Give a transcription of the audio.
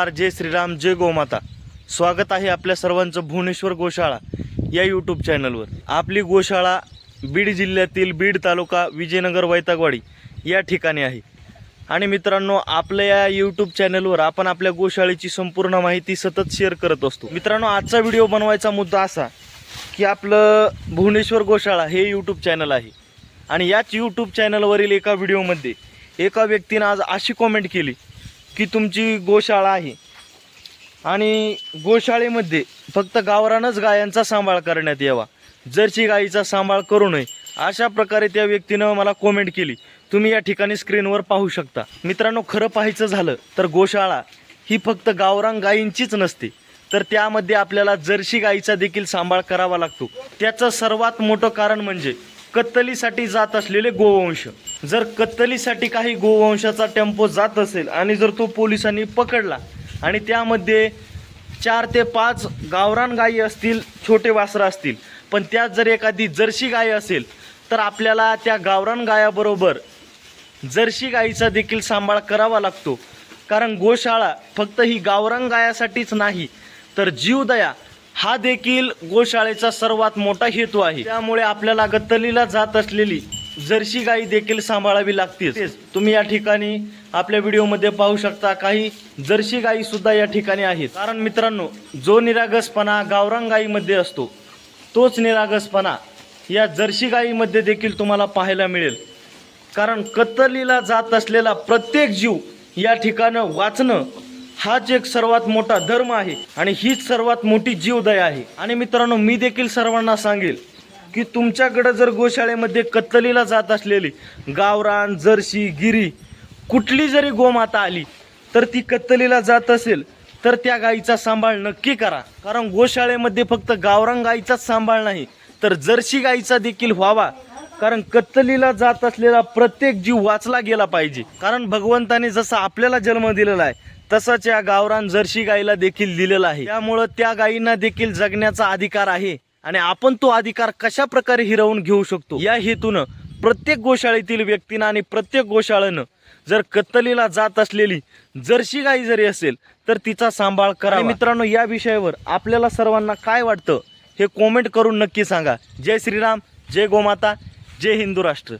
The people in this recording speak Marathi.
आर जय श्रीराम जय गोमाता. स्वागत आहे आपल्या सर्वांचं भुवनेश्वर गोशाळा या यूट्यूब चॅनलवर आपली गोशाळा बीड जिल्ह्यातील बीड तालुका विजयनगर वैतागवाडी या ठिकाणी आहे. आणि मित्रांनो आपल्या या यूट्यूब चॅनलवर आपण आपल्या गोशाळेची संपूर्ण माहिती सतत शेअर करत असतो. मित्रांनो आजचा व्हिडिओ बनवायचा मुद्दा असा की आपलं भुवनेश्वर गोशाळा हे यूट्यूब चॅनल आहे. आणि याच यूट्यूब चॅनलवरील एका व्हिडिओमध्ये एका व्यक्तीनं आज अशी कॉमेंट केली की तुमची गोशाळा आहे. आणि गोशाळेमध्ये फक्त गावरानच गायांचा सांभाळ करण्यात यावा. जर्सी गाईचा सांभाळ करू नये. अशा प्रकारे त्या व्यक्तीनं मला कॉमेंट केली. तुम्ही या ठिकाणी स्क्रीनवर पाहू शकता. मित्रांनो खरं पाहायचं झालं तर गोशाळा ही फक्त गावरान गायींचीच नसते. तर त्यामध्ये आपल्याला जर्सी गाईचा देखील सांभाळ करावा लागतो. त्याचं सर्वात मोठं कारण म्हणजे कत्तलीसाठी जात असलेले गोवंश. जर कत्तलीसाठी काही गोवंशाचा टेम्पो जात असेल आणि जर तो पोलिसांनी पकडला आणि त्यामध्ये चार ते पाच गावरान गायी असतील छोटे वासरं असतील पण त्यात जर एखादी जर्सी गाय असेल तर आपल्याला त्या गावरान गायाबरोबर जर्सी गाईचा देखील सांभाळ करावा लागतो. कारण गोशाळा फक्त ही गावरान गायासाठीच नाही तर जीवदया हा देखील गोशाळेचा सर्वात मोठा हेतू आहे. त्यामुळे आपल्याला गत्तलीला जात असलेली जर्सी गाई देखील सांभाळावी लागते तुम्ही या ठिकाणी आपल्या व्हिडिओमध्ये पाहू शकता काही जर्सी गाई सुद्धा या ठिकाणी आहेत. कारण मित्रांनो जो निरागसपणा गावरान गाईमध्ये असतो तोच निरागसपणा या जर्सी गाईमध्ये देखील तुम्हाला पाहायला मिळेल. कारण कत्तलीला जात असलेला प्रत्येक जीव या ठिकाणं वाचणं हाच एक सर्वात मोठा धर्म आहे आणि हीच सर्वात मोठी जीवदया आहे. आणि मित्रांनो मी देखील सर्वांना सांगेल की तुमच्याकडं जर गोशाळेमध्ये कत्तलीला जात असलेली गावरान जर्सी गिरी कुठली जरी गोमाता आली तर ती कत्तलीला जात असेल तर त्या गाईचा सांभाळ नक्की करा. कारण गोशाळेमध्ये फक्त गावरान गाईचाच सांभाळ नाही तर जर्सी गाईचा देखील व्हावा. कारण कत्तलीला जात असलेला प्रत्येक जीव वाचला गेला पाहिजे. कारण भगवंताने जसा आपल्याला जन्म दिलेला आहे तसाच या गावरान जर्सी गाईला देखील दिलेला आहे. त्यामुळं त्या गायींना देखील जगण्याचा अधिकार आहे आणि आपण तो अधिकार कशा प्रकारे हिरवून घेऊ शकतो? या हेतूनं प्रत्येक गोशाळेतील व्यक्तीनं आणि प्रत्येक गोशाळेनं जर कत्तलीला जात असलेली जर्सी गाई जरी असेल तर तिचा सांभाळ करा मित्रांनो या विषयावर आपल्याला सर्वांना काय वाटतं हे कॉमेंट करून नक्की सांगा. जय श्रीराम जय गोमाता. जय हिंदू राष्ट्र.